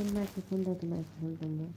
সুন্দর মাইক্রোফোন দাও তো মাইক্রোফোন তোমরা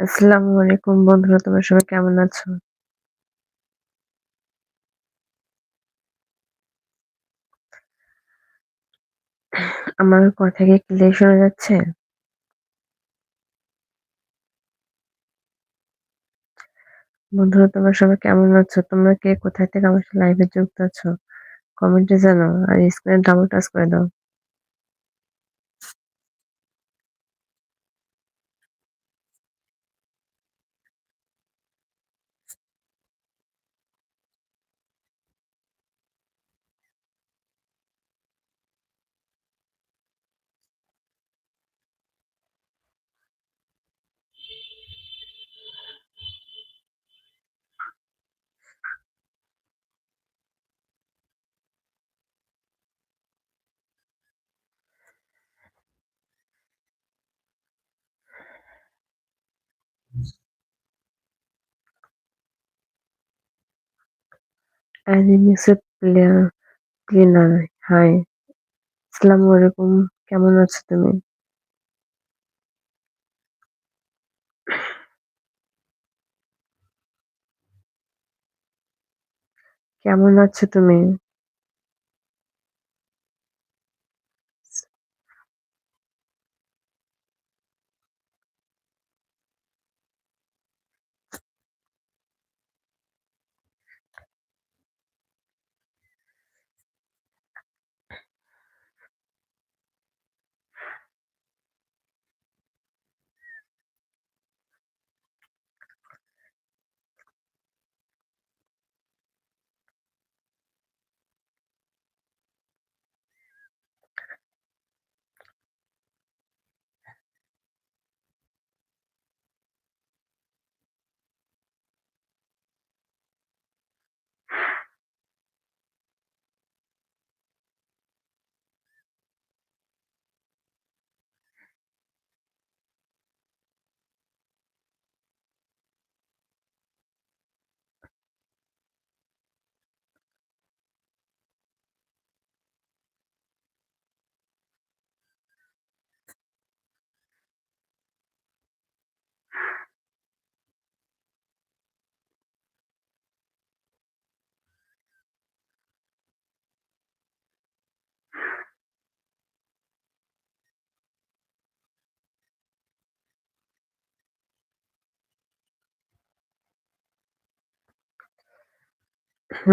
আসসালামু আলাইকুম বন্ধুরা, তোমরা সবাই কেমন আছো? আমার কথা কি ক্লিয়ার শোনা যাচ্ছে? বন্ধুরা, তোমরা সবাই কেমন আছো? তোমরা কে? কোথায় থেকে আমার লাইভে যুক্ত আছো? কমেন্টে জানাও, আর স্ক্রিনে ডাবল টাচ করে দাও। অ্যানিমেসের প্লেয়ার ক্লিনার হাই আসসালামু আলাইকুম কেমন আছো তুমি? কেমন আছো তুমি?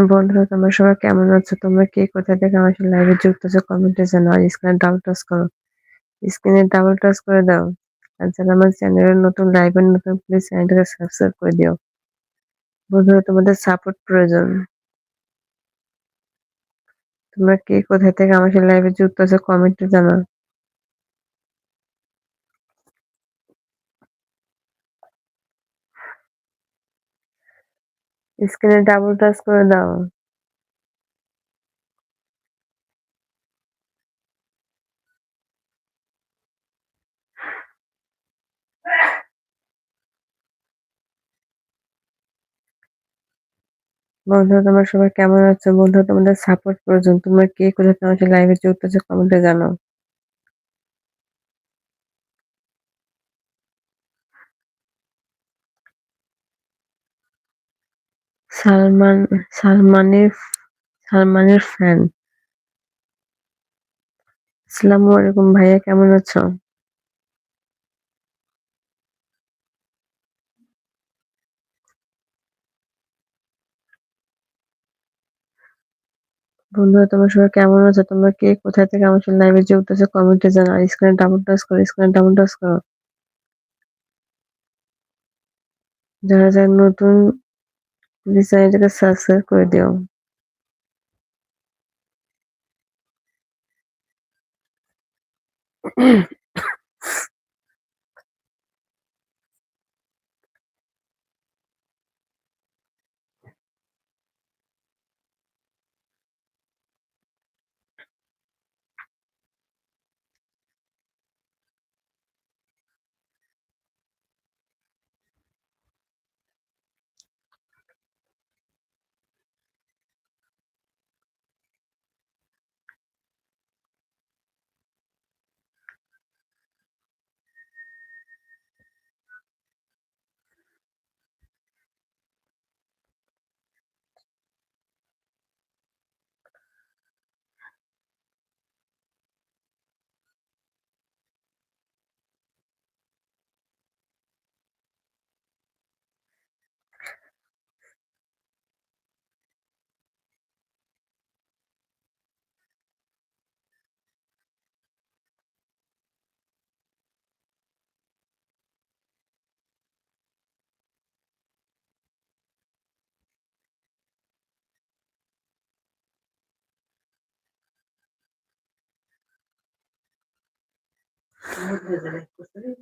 বন্ধুরা, তোমরা সবাই কেমন আছো? তোমরা কে কোথা থেকে আমার সাথে লাইভে যুক্ত আছো কমেন্টে জানাও। আর স্ক্রিনে ডাবল টাচ করো। স্ক্রিনে ডাবল টাচ করে দাও। আর যারা আমার চ্যানেলে নতুন লাইভে নতুন প্লিজ চ্যানেলটাকে সাবস্ক্রাইব করে দিও। বন্ধুরা, তোমাদের সাপোর্ট প্রয়োজন। তোমরা কে কোথা থেকে আমার সাথে লাইভে যুক্ত আছো কমেন্টে জানাও। স্ক্রিনে ডাবল টাচ করে দাও। বন্ধুরা তোমরা সবাই কেমন আছো? বন্ধুরা তোমাদের সাপোর্ট প্রয়োজন। তোমরা কে কোথা থেকে আমার সাথে লাইভে যুক্ত আছো কমেন্টে জানাও। সালমান সালমানের সালমানের ফ্যান। আসসালামু আলাইকুম ভাইয়া কেমন আছো? বন্ধুরা তোমরা সবাই কেমন আছো? তোমরা কে কোথা থেকে আমার সাথে লাইভে যুক্ত আছো কমেন্টে জানাও। স্ক্রিনে ডাবল টাচ করো, স্ক্রিনে ডাবল টাচ করো। যারা যারা নতুন প্লিজ চ্যানেলটাকে সাবস্ক্রাইব করে দিও Ми вивели косові.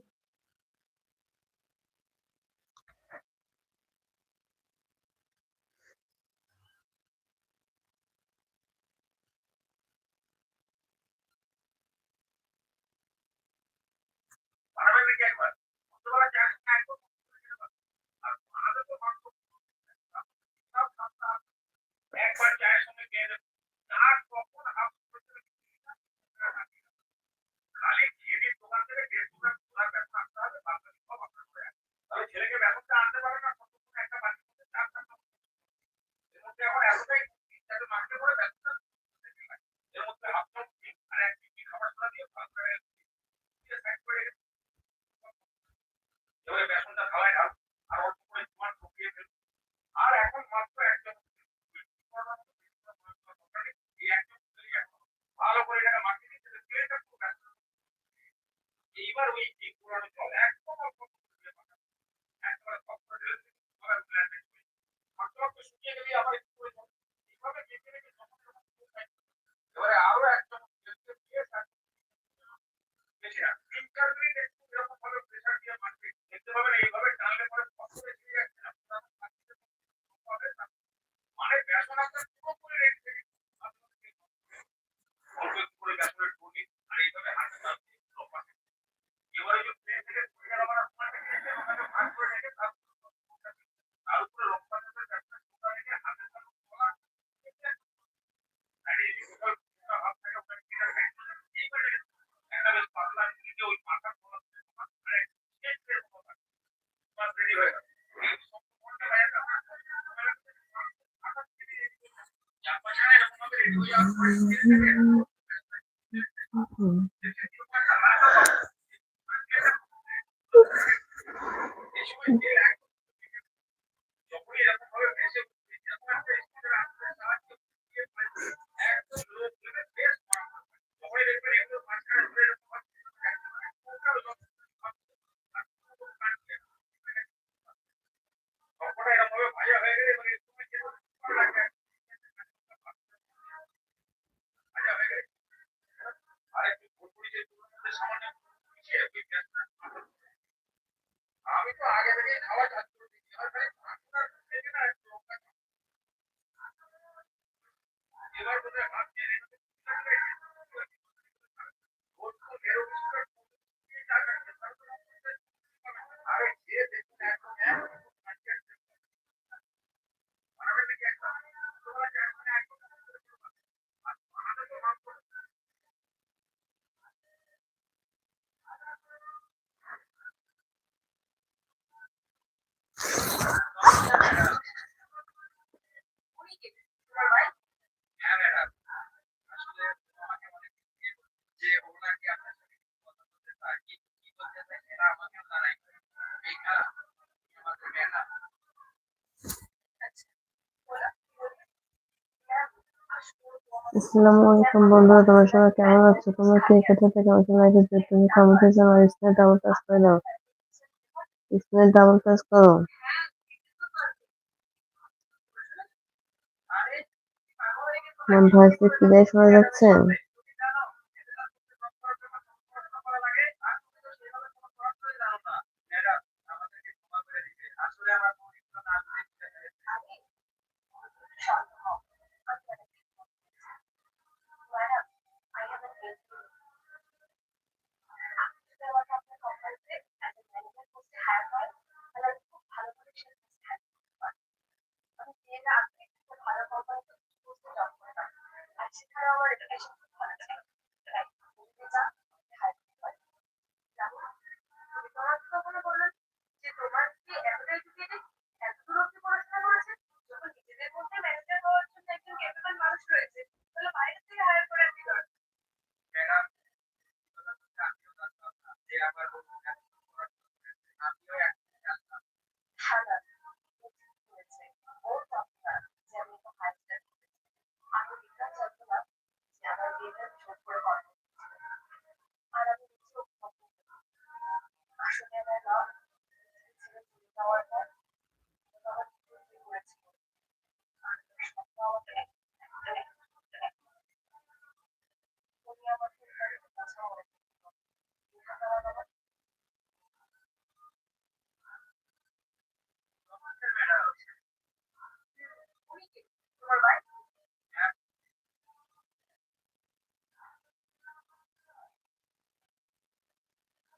Mm-hmm. আসসালামু আলাইকুম বন্ধুরা, তোমরা সবাই কেমন আছো? তোমরা কি কোথা থেকে আমার লাইভে যুক্ত তুমি সমস্যা জানো আমার স্ক্রিনে ডাবল কাজ করে দাও স্ক্রিনে ডাবল কাজ করো। আমার ভয়েসে কি শোনা যাচ্ছে?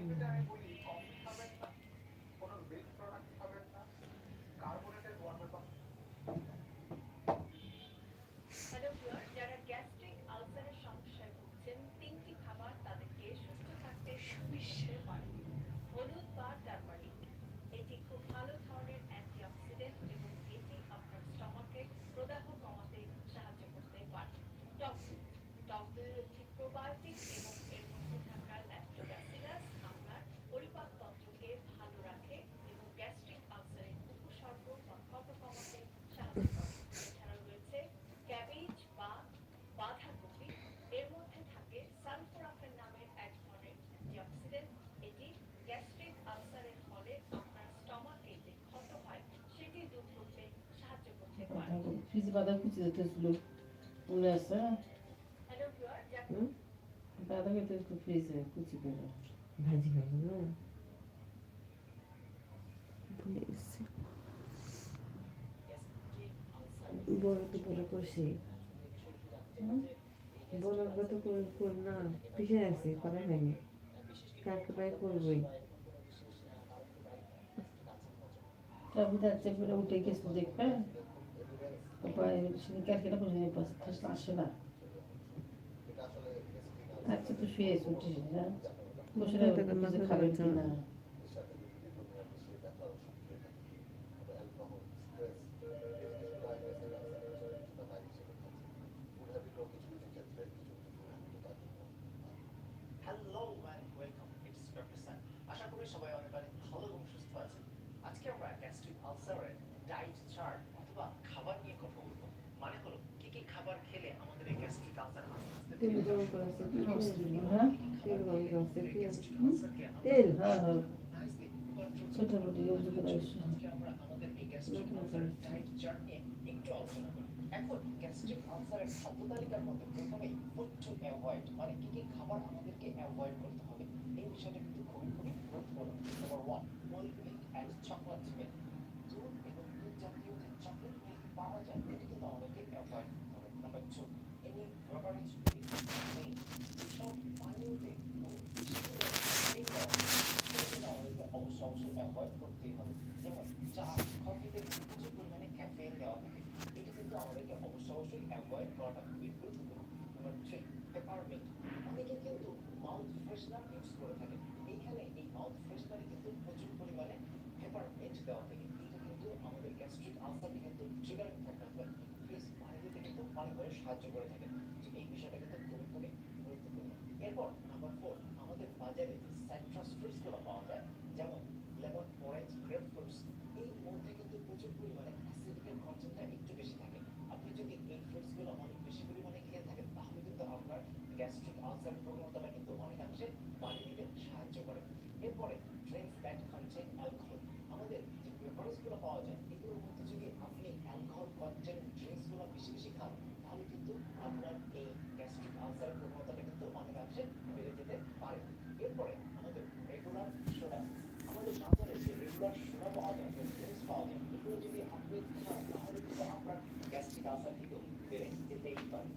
mm. ফ্রিজে বাঁধা কুচি যেতেছিল মনে আছে? বাঁধা খেতে ফ্রিজে কুচি করে ভাজি খাব না ভুলে গেছি বড় তো বড় করছি বড় কত করে না পিছিয়ে আছে করা হয়নি কালকে প্রায় করবোই তারপর যাচ্ছে করে উঠে গেছে দেখবে তারপরে সেদিন ক্যালকেটা করে পাশে আসে না আচ্ছা তো শুয়ে হ্যাঁ বসে হ্যাঁ, খাবেন ব্যথা। কি না hello man welcome it's doctor Sun আশা করি সবাই অনেক অনেক ভালো এবং সুস্থ আছেন আজকে আমরা গ্যাস্ট্রিক আলসারের ডায়েট চার্ট অথবা খাবার নিয়ে কথা বলব মানে হলো কি কি খাবার খেলে আমাদের এই গ্যাস্ট্রিক আলসার আস্তে আস্তে তেল গরম করেছে কি হ্যাঁ তেল গরম করেছে কি গ্যাস্ট্রিক তেল হ্যাঁ হ্যাঁ নাইসলি কন্ট্রোল ইউজ করে করি এখন গ্যাস্ট্রিক আলসারের খাদ্য তালিকার মধ্যে প্রথমেই ফুড অ্যাভয়েড মানে কি কি খাবার আমাদেরকে অ্যাভয়েড করতে হবে এই বিষয়টা কিন্তু খুবই খুবই গুরুত্বপূর্ণ number one milk milk and chocolate milk দুধ এবং দুধ জাতীয় যে চকলেট মিল্ক পাওয়া যায় এটি কিন্তু আমাদেরকে অ্যাভয়েড করতে হবে নাম্বার টু এনি বেভারেজ নেই যেসব পানীয়তে কোনো মিষ্টি নেই সেগুলো আমাদেরকে অবশ্যই অবশ্যই অ্যাভয়েড করতেই হবে যেমন চা কফিতে প্রচুর পরিমাণে ক্যাফেইন দেওয়া থাকে এটি কিন্তু আমাদেরকে অবশ্যই অবশ্যই অ্যাভয়েড করাটা খুবই গুরুত্বপূর্ণ নাম্বার থ্রি পেপারমিন্ট অনেকে কিন্তু মাউথ ফ্রেশনার ইউজ করে থাকে। এইখানে এই মাউথ ফ্রেশনারে কিন্তু প্রচুর পরিমাণে পেপারমিন্ট দেওয়া থাকে। এটা কিন্তু আমাদের গ্যাস্ট্রিক আলসারকে কিন্তু ট্রিগার ফ্যাক্টর বা ইনক্রিজ দিতে কিন্তু অনেক করে সাহায্য করে থাকে। এই বিষয়টা কিন্তু খুবই খুবই গুরুত্বপূর্ণ। এরপর নাম্বার ফোর আমাদের বাজারে সাইট্রাস ফ্রুটসগুলো পাওয়া যায়, যেমন লেমন অরেঞ্জ গ্রেপ ফ্রুটস এই মধ্যে কিন্তু প্রচুর পরিমাণে অ্যাসিডিকের কন্টেন্টটা একটু বেশি থাকে। আপনি যদি এই ফ্রুটসগুলো অনেক বেশি পরিমাণে খেয়ে থাকেন, তাহলে কিন্তু আপনার গ্যাস্ট্রিক আলসার apology.